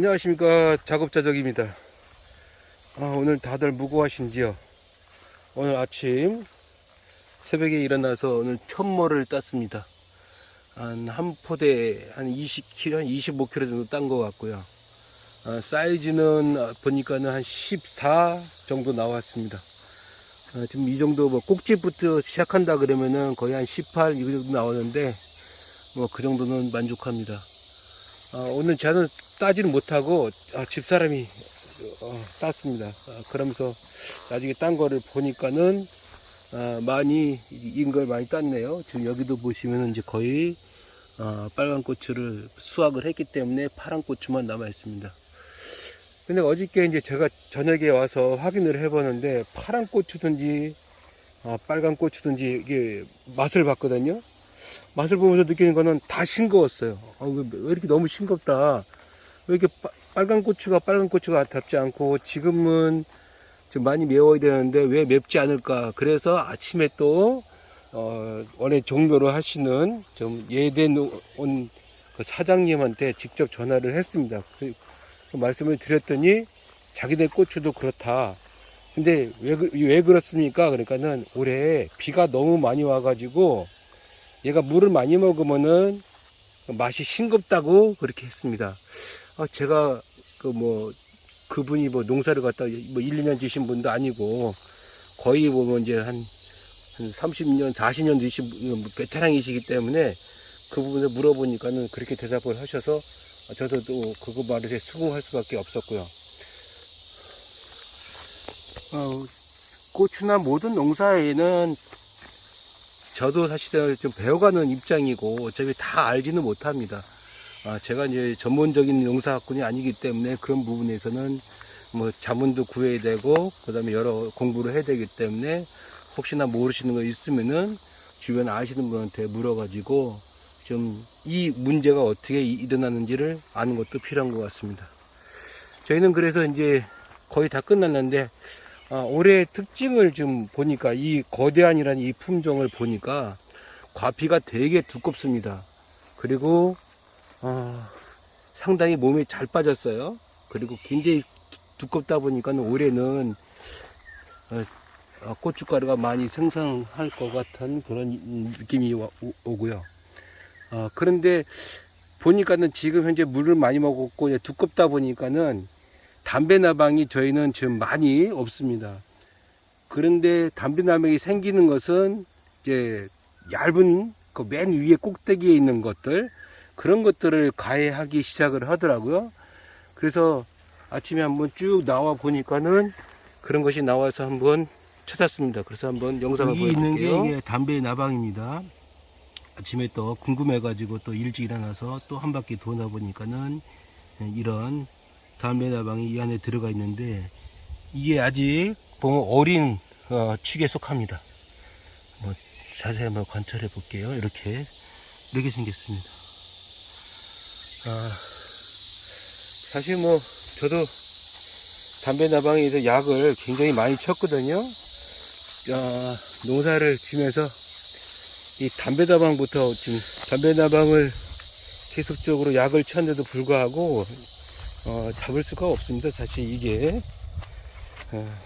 안녕하십니까. 작업자적입니다. 아, 오늘 다들 무고하신지요? 오늘 아침 새벽에 일어나서 오늘 천모를 땄습니다. 한 한 포대 한 20kg 한 25kg 정도 딴 것 같고요. 아, 사이즈는 아, 보니까는 한 14 정도 나왔습니다. 아, 지금 이 정도 뭐 꼭지부터 시작한다 그러면은 거의 한 18 이 정도 나오는데 뭐 그 정도는 만족합니다. 아, 오늘 저는 따지는 못하고 아, 집사람이 어, 땄습니다. 아, 그러면서 나중에 딴 거를 보니까는 아, 많이 인걸 많이 땄네요. 지금 여기도 보시면은 이제 거의 아, 빨간 고추를 수확을 했기 때문에 파란 고추만 남아 있습니다. 근데 어저께 이제 제가 저녁에 와서 확인을 해보는데 파란 고추든지 아, 빨간 고추든지 이게 맛을 봤거든요. 맛을 보면서 느끼는 거는 다 싱거웠어요. 아, 왜, 왜 이렇게 너무 싱겁다. 왜 이렇게 빠- 빨간 고추가 빨간 고추가 답지 않고 지금은 좀 많이 매워야 되는데 왜 맵지 않을까. 그래서 아침에 또, 어, 원래 종묘로 하시는 좀 예된 온 그 사장님한테 직접 전화를 했습니다. 그, 그 말씀을 드렸더니 자기네 고추도 그렇다. 근데 왜, 그- 왜 그렇습니까? 그러니까는 올해 비가 너무 많이 와가지고 얘가 물을 많이 먹으면은 맛이 싱겁다고 그렇게 했습니다. 아, 제가 그 뭐 그분이 뭐 농사를 갖다 뭐 1, 2년 지신 분도 아니고 거의 보면 이제 한, 한 30년, 40년 되신 분, 뭐 베테랑이시기 때문에 그 부분을 물어보니까는 그렇게 대답을 하셔서 저도 또 그거 말에 수긍할 수밖에 없었고요. 어, 고추나 모든 농사에는 저도 사실은 좀 배워가는 입장이고 어차피 다 알지는 못합니다. 아, 제가 이제 전문적인 농사학군이 아니기 때문에 그런 부분에서는 뭐 자문도 구해야 되고 그다음에 여러 공부를 해야 되기 때문에 혹시나 모르시는 거 있으면은 주변 아시는 분한테 물어가지고 좀 이 문제가 어떻게 이- 일어나는지를 아는 것도 필요한 것 같습니다. 저희는 그래서 이제 거의 다 끝났는데 아, 올해 특징을 좀 보니까 이 거대한이라는 이 품종을 보니까 과피가 되게 두껍습니다. 그리고 어, 상당히 몸에 잘 빠졌어요. 그리고 굉장히 두- 두껍다 보니까 올해는 어, 어, 고춧가루가 많이 생산할 것 같은 그런 느낌이 와- 오- 오고요. 어, 그런데 보니까는 지금 현재 물을 많이 먹었고 두껍다 보니까는 담배 나방이 저희는 지금 많이 없습니다. 그런데 담배 나방이 생기는 것은 이제 얇은 그 맨 위에 꼭대기에 있는 것들 그런 것들을 가해하기 시작을 하더라고요. 그래서 아침에 한번 쭉 나와 보니까는 그런 것이 나와서 한번 찾았습니다. 그래서 한번 영상을 있는 게 보여드릴게요. 이게 담배 나방입니다. 아침에 또 궁금해가지고 또 일찍 일어나서 또 한 바퀴 도나 보니까는 이런 담배 나방이 이 안에 들어가 있는데 이게 아직 보면 어린 어, 축에 속합니다. 뭐 자세히 한번 관찰해 볼게요. 이렇게 이렇게 생겼습니다. 아, 사실 뭐 저도 담배 나방에서 약을 굉장히 많이 쳤거든요. 야, 농사를 지면서 이 담배 나방부터 지금 담배 나방을 계속적으로 약을 쳤는데도 불구하고 어, 잡을 수가 없습니다. 사실 이게 어,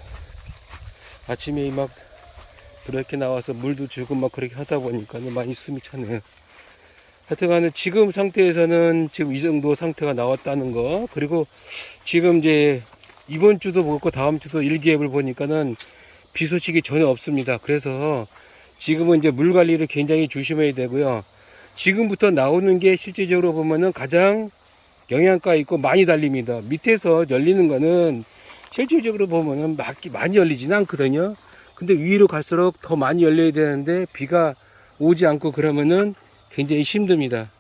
아침에 막 그렇게 나와서 물도 주고 막 그렇게 하다 보니까 많이 숨이 차네요. 하여튼간에 지금 상태에서는 지금 이 정도 상태가 나왔다는 거 그리고 지금 이제 이번 주도 그렇고 다음 주도 일기예보를 보니까는 비 소식이 전혀 없습니다. 그래서 지금은 이제 물 관리를 굉장히 조심해야 되고요. 지금부터 나오는 게 실제적으로 보면은 가장 영양가 있고 많이 달립니다. 밑에서 열리는 거는 실질적으로 보면은 막 많이 열리지는 않거든요. 근데 위로 갈수록 더 많이 열려야 되는데 비가 오지 않고 그러면은 굉장히 힘듭니다.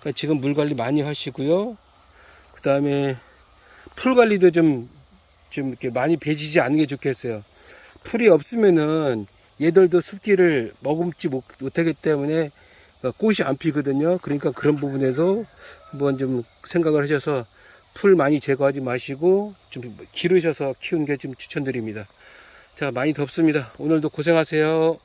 그러니까 지금 물 관리 많이 하시고요. 그 다음에 풀 관리도 좀, 좀 이렇게 많이 배지지 않는 게 좋겠어요. 풀이 없으면은 얘들도 습기를 머금지 못, 못하기 때문에 꽃이 안 피거든요. 그러니까 그런 부분에서 한번 좀 생각을 하셔서 풀 많이 제거하지 마시고 좀 기르셔서 키우는 게 좀 추천드립니다. 자, 많이 덥습니다. 오늘도 고생하세요.